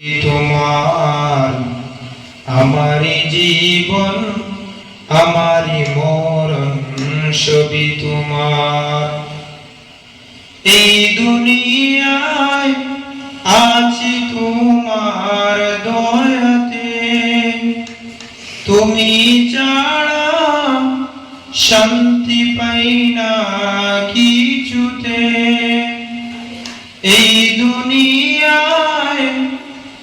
তোমার আমারি জীবন, আমারি মরণ সবই তোমার। এই দুনিয়ায় আছি তোমার দয়াতে। তুমি ছাড়া শান্তি পাই না কিছুতে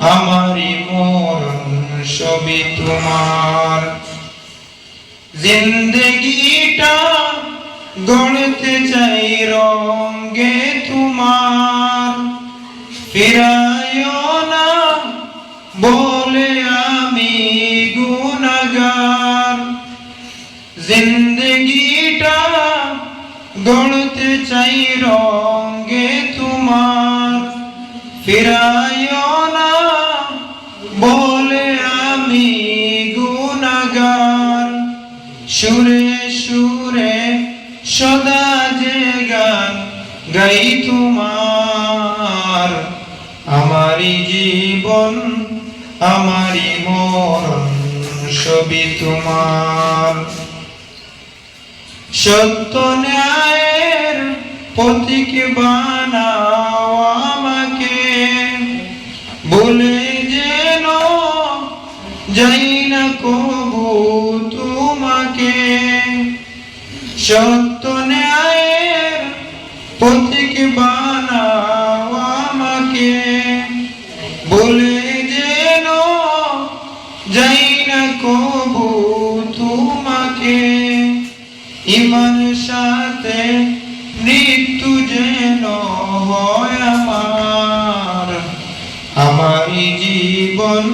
আমারি মরণ সবই তোমার। জিন্দগিটা গড়তে চাই রঙ্গে তোমার। ফিরায় না বলে আমি গুনাগার জিন্দগিটা গড়তে চাই রঙ্গে তোমার। ফিরায় সুরে সুরে সদা যে গান গাই তোমার। আমারি জীবন আমারি মরণ সবই তোমার। সত্য ন্যায়ের পথিক বানাও আমাকে। বলে যেন যাই সত্য ন্যায়ের পথিক বানাও আমাকে। বলে যেন যাই না কবু তোমাকে। ইমান সাথে মৃত্যু যেন হয় আমার। আমারি জীবন,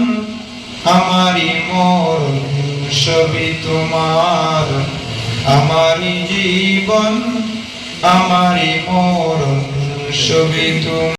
আমারি মরণ, সবই তোমার। আমারি জীবন আমারি মরণ সবই তোমার